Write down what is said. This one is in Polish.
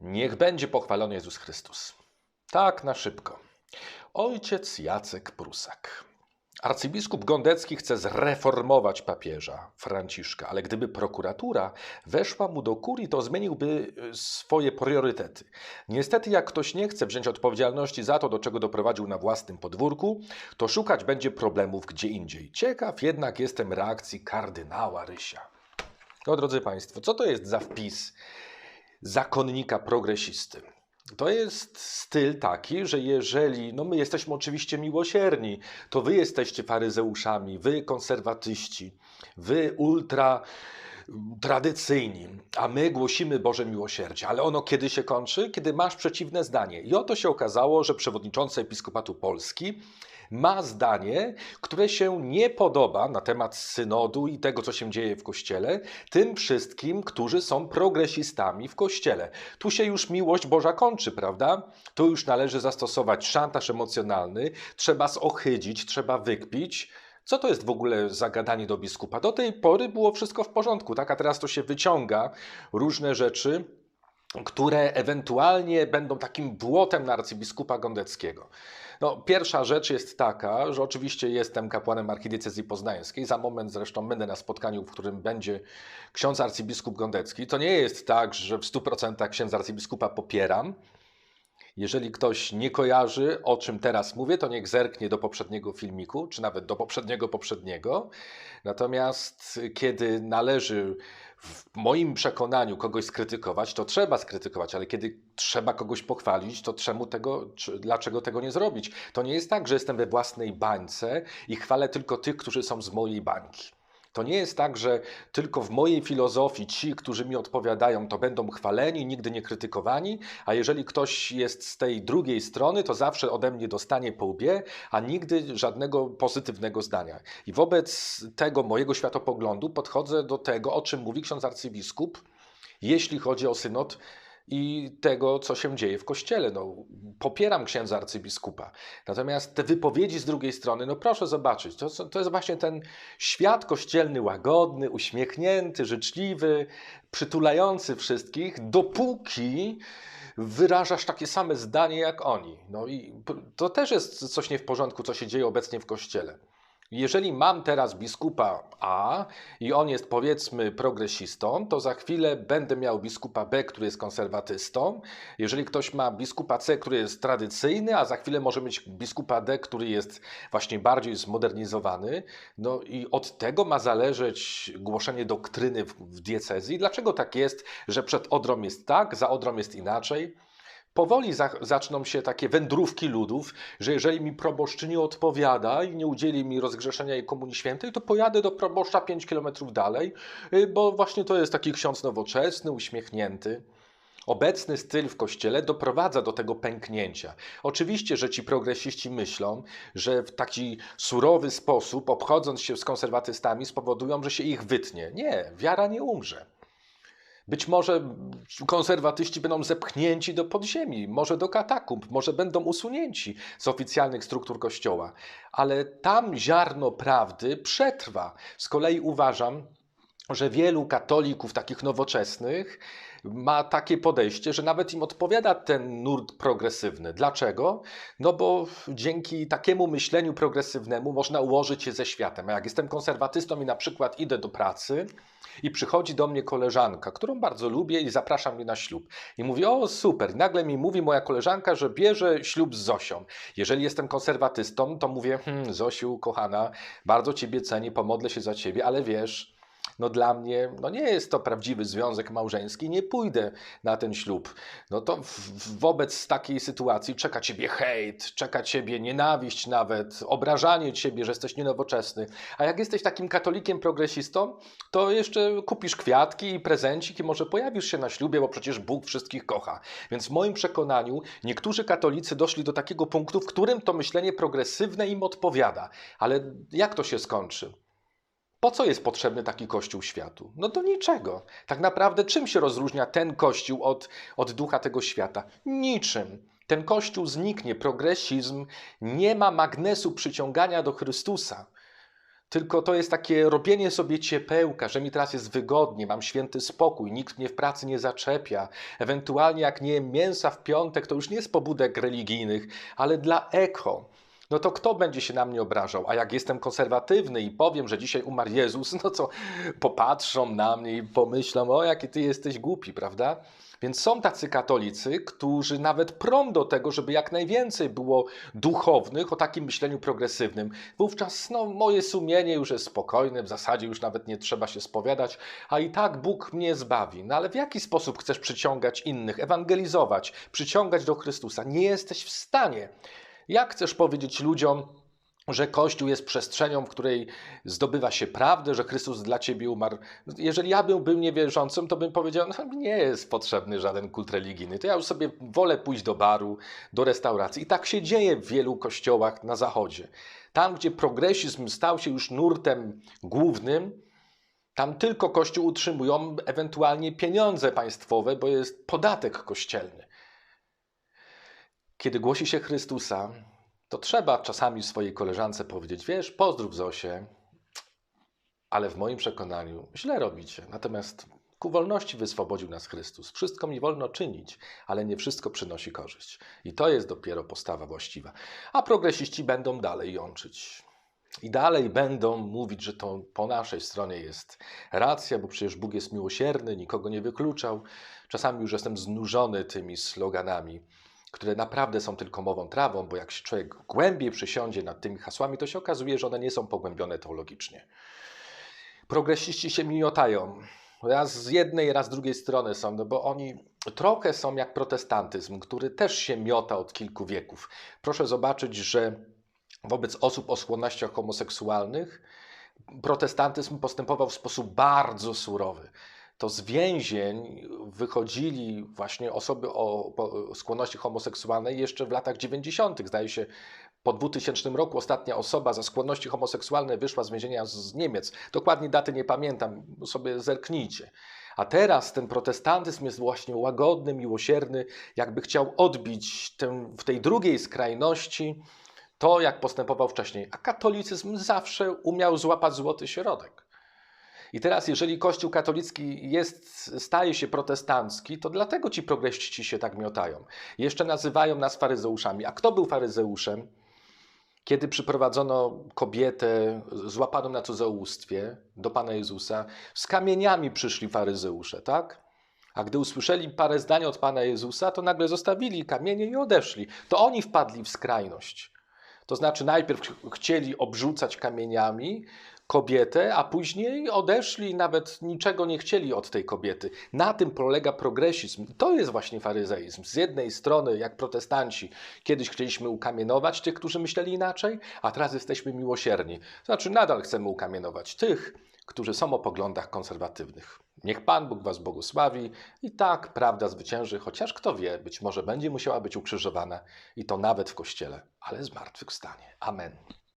Niech będzie pochwalony Jezus Chrystus. Tak na szybko. Ojciec Jacek Prusak. Arcybiskup Gondecki chce zreformować papieża Franciszka, ale gdyby prokuratura weszła mu do kurii, to zmieniłby y, swoje priorytety. Niestety, jak ktoś nie chce wziąć odpowiedzialności za to, do czego doprowadził na własnym podwórku, to szukać będzie problemów gdzie indziej. Ciekaw jednak jestem reakcji kardynała Rysia. No, drodzy Państwo, co to jest za wpis zakonnika progresisty? To jest styl taki, że jeżeli, no my jesteśmy oczywiście miłosierni, to wy jesteście faryzeuszami, wy konserwatyści, wy ultra tradycyjni, a my głosimy Boże miłosierdzie. Ale ono kiedy się kończy? Kiedy masz przeciwne zdanie. I oto się okazało, że przewodniczący Episkopatu Polski ma zdanie, które się nie podoba na temat synodu i tego, co się dzieje w Kościele, tym wszystkim, którzy są progresistami w Kościele. Tu się już miłość Boża kończy, prawda? Tu już należy zastosować szantaż emocjonalny, trzeba zohydzić, trzeba wykpić. Co to jest w ogóle zagadanie do biskupa? Do tej pory było wszystko w porządku, tak? A teraz to się wyciąga różne rzeczy, które ewentualnie będą takim błotem na arcybiskupa Gondeckiego. No, pierwsza rzecz jest taka, że oczywiście jestem kapłanem archidiecezji poznańskiej. Za moment zresztą będę na spotkaniu, w którym będzie ksiądz arcybiskup Gondecki. To nie jest tak, że w 100% księdza arcybiskupa popieram. Jeżeli ktoś nie kojarzy, o czym teraz mówię, to niech zerknie do poprzedniego filmiku, czy nawet do poprzedniego poprzedniego. Natomiast kiedy należy w moim przekonaniu kogoś skrytykować, to trzeba skrytykować, ale kiedy trzeba kogoś pochwalić, to czemu tego, czy, dlaczego tego nie zrobić? To nie jest tak, że jestem we własnej bańce i chwalę tylko tych, którzy są z mojej bańki. To nie jest tak, że tylko w mojej filozofii ci, którzy mi odpowiadają, to będą chwaleni, nigdy nie krytykowani, a jeżeli ktoś jest z tej drugiej strony, to zawsze ode mnie dostanie po łbie, a nigdy żadnego pozytywnego zdania. I wobec tego mojego światopoglądu podchodzę do tego, o czym mówi ksiądz arcybiskup, jeśli chodzi o synod i tego, co się dzieje w kościele. No, popieram księdza arcybiskupa. Natomiast te wypowiedzi z drugiej strony, no proszę zobaczyć, to, to jest właśnie ten świat kościelny łagodny, uśmiechnięty, życzliwy, przytulający wszystkich, dopóki wyrażasz takie same zdanie jak oni. No i to też jest coś nie w porządku, co się dzieje obecnie w kościele. Jeżeli mam teraz biskupa A i on jest powiedzmy progresistą, to za chwilę będę miał biskupa B, który jest konserwatystą. Jeżeli ktoś ma biskupa C, który jest tradycyjny, a za chwilę może mieć biskupa D, który jest właśnie bardziej zmodernizowany, no i od tego ma zależeć głoszenie doktryny w, w diecezji. Dlaczego tak jest, że przed Odrą jest tak, za Odrą jest inaczej? Powoli za, zaczną się takie wędrówki ludów, że jeżeli mi proboszcz nie odpowiada i nie udzieli mi rozgrzeszenia i komunii świętej, to pojadę do proboszcza 5 kilometrów dalej, y, bo właśnie to jest taki ksiądz nowoczesny, uśmiechnięty. Obecny styl w kościele doprowadza do tego pęknięcia. Oczywiście, że ci progresiści myślą, że w taki surowy sposób, obchodząc się z konserwatystami, spowodują, że się ich wytnie. Nie, wiara nie umrze. Być może konserwatyści będą zepchnięci do podziemi, może do katakumb, może będą usunięci z oficjalnych struktur kościoła, ale tam ziarno prawdy przetrwa. Z kolei uważam, że wielu katolików takich nowoczesnych ma takie podejście, że nawet im odpowiada ten nurt progresywny. Dlaczego? No bo dzięki takiemu myśleniu progresywnemu można ułożyć się ze światem. A jak jestem konserwatystą i na przykład idę do pracy i przychodzi do mnie koleżanka, którą bardzo lubię i zaprasza mnie na ślub. I mówi, o super, I nagle mi mówi moja koleżanka, że bierze ślub z Zosią. Jeżeli jestem konserwatystą, to mówię, hm, Zosiu, kochana, bardzo Ciebie cenię, pomodlę się za Ciebie, ale wiesz, no dla mnie no nie jest to prawdziwy związek małżeński, nie pójdę na ten ślub. No to w, wobec takiej sytuacji czeka ciebie hejt, czeka ciebie nienawiść nawet, obrażanie ciebie, że jesteś nienowoczesny. A jak jesteś takim katolikiem progresistą, to jeszcze kupisz kwiatki i prezencik i może pojawisz się na ślubie, bo przecież Bóg wszystkich kocha. Więc w moim przekonaniu niektórzy katolicy doszli do takiego punktu, w którym to myślenie progresywne im odpowiada. Ale jak to się skończy? Po co jest potrzebny taki kościół światu? No do niczego. Tak naprawdę czym się rozróżnia ten kościół od, od ducha tego świata? Niczym. Ten kościół zniknie, progresizm nie ma magnesu przyciągania do Chrystusa. Tylko to jest takie robienie sobie ciepełka, że mi teraz jest wygodnie, mam święty spokój, nikt mnie w pracy nie zaczepia. Ewentualnie jak nie jem mięsa w piątek, to już nie z pobudek religijnych, ale dla eko. No to kto będzie się na mnie obrażał? A jak jestem konserwatywny i powiem, że dzisiaj umarł Jezus, no co popatrzą na mnie i pomyślą, o jaki ty jesteś głupi, prawda? Więc są tacy katolicy, którzy nawet prą do tego, żeby jak najwięcej było duchownych o takim myśleniu progresywnym. Wówczas no, moje sumienie już jest spokojne, w zasadzie już nawet nie trzeba się spowiadać, a i tak Bóg mnie zbawi. No ale w jaki sposób chcesz przyciągać innych, ewangelizować, przyciągać do Chrystusa? Nie jesteś w stanie. Jak chcesz powiedzieć ludziom, że Kościół jest przestrzenią, w której zdobywa się prawdę, że Chrystus dla ciebie umarł. Jeżeli ja bym był niewierzącym, to bym powiedział, no nie jest potrzebny żaden kult religijny, to ja już sobie wolę pójść do baru, do restauracji. I tak się dzieje w wielu kościołach na zachodzie. Tam, gdzie progresizm stał się już nurtem głównym, tam tylko Kościół utrzymują ewentualnie pieniądze państwowe, bo jest podatek kościelny. Kiedy głosi się Chrystusa, to trzeba czasami swojej koleżance powiedzieć: Wiesz, pozdrów Zosię, ale w moim przekonaniu źle robicie. Natomiast ku wolności wyswobodził nas Chrystus. Wszystko mi wolno czynić, ale nie wszystko przynosi korzyść. I to jest dopiero postawa właściwa. A progresiści będą dalej jączyć. I dalej będą mówić, że to po naszej stronie jest racja, bo przecież Bóg jest miłosierny, nikogo nie wykluczał. Czasami już jestem znużony tymi sloganami które naprawdę są tylko mową trawą, bo jak się człowiek głębiej przysiądzie nad tymi hasłami, to się okazuje, że one nie są pogłębione teologicznie. Progresiści się miotają. Raz z jednej, raz z drugiej strony są, no bo oni trochę są jak protestantyzm, który też się miota od kilku wieków. Proszę zobaczyć, że wobec osób o skłonnościach homoseksualnych protestantyzm postępował w sposób bardzo surowy to z więzień wychodzili właśnie osoby o skłonności homoseksualnej jeszcze w latach 90. Zdaje się, po 2000 roku ostatnia osoba za skłonności homoseksualne wyszła z więzienia z Niemiec. Dokładnie daty nie pamiętam, sobie zerknijcie. A teraz ten protestantyzm jest właśnie łagodny, miłosierny, jakby chciał odbić w tej drugiej skrajności to, jak postępował wcześniej. A katolicyzm zawsze umiał złapać złoty środek. I teraz, jeżeli Kościół katolicki jest, staje się protestancki, to dlatego ci progresiści się tak miotają. Jeszcze nazywają nas faryzeuszami. A kto był faryzeuszem? Kiedy przyprowadzono kobietę złapaną na cudzołóstwie do Pana Jezusa, z kamieniami przyszli faryzeusze, tak? A gdy usłyszeli parę zdań od Pana Jezusa, to nagle zostawili kamienie i odeszli. To oni wpadli w skrajność. To znaczy, najpierw chcieli obrzucać kamieniami, kobietę, a później odeszli i nawet niczego nie chcieli od tej kobiety. Na tym polega progresizm. To jest właśnie faryzeizm. Z jednej strony, jak protestanci, kiedyś chcieliśmy ukamienować tych, którzy myśleli inaczej, a teraz jesteśmy miłosierni. Znaczy, nadal chcemy ukamienować tych, którzy są o poglądach konserwatywnych. Niech Pan Bóg Was błogosławi i tak prawda zwycięży, chociaż kto wie, być może będzie musiała być ukrzyżowana i to nawet w kościele, ale zmartwychwstanie. Amen.